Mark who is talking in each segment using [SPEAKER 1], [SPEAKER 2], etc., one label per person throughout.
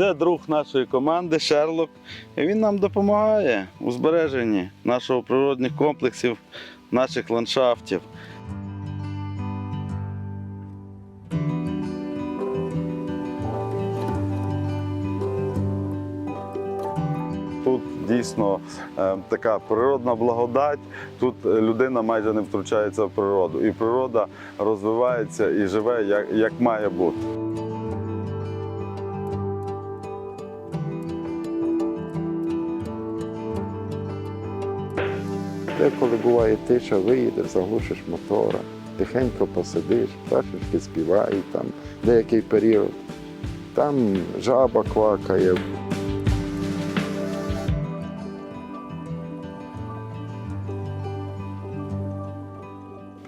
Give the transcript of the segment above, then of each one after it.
[SPEAKER 1] Це друг нашої команди Шерлок. Він нам допомагає у збереженні нашого природних комплексів, наших ландшафтів. Тут дійсно е, така природна благодать. Тут е, людина майже не втручається в природу, і природа розвивається і живе як, як має бути.
[SPEAKER 2] Деколи буває тиша, виїдеш, заглушиш мотора, тихенько посидиш, пташечки співають там деякий період. Там жаба квакає.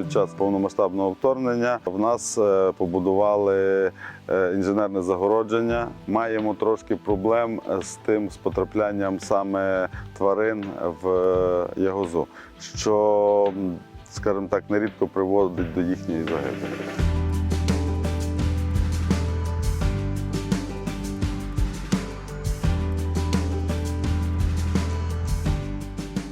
[SPEAKER 1] Під час повномасштабного вторгнення в нас е, побудували е, інженерне загородження. Маємо трошки проблем з тим з потраплянням саме тварин в е, ягозу, що, скажімо так, нерідко приводить до їхньої загибелі.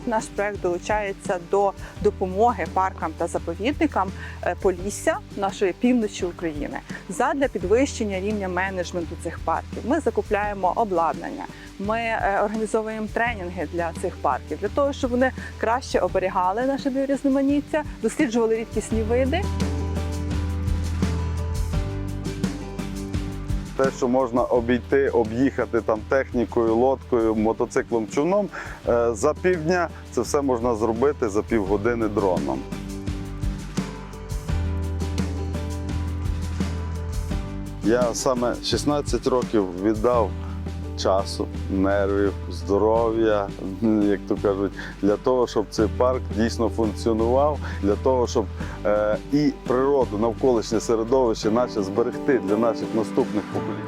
[SPEAKER 3] Наш проект долучається до допомоги паркам та заповідникам е, Полісся нашої півночі України задля підвищення рівня менеджменту цих парків. Ми закупляємо обладнання. Ми е, організовуємо тренінги для цих парків для того, щоб вони краще оберігали наше біорізноманіття, досліджували рідкісні види.
[SPEAKER 1] Те, що можна обійти, об'їхати там технікою, лодкою, мотоциклом, човном е, за півдня, це все можна зробити за півгодини дроном. Я саме 16 років віддав часу, нервів, здоров'я, як то кажуть, для того, щоб цей парк дійсно функціонував, для того, щоб е, і природу, навколишнє середовище наше зберегти для наших наступних поколінь.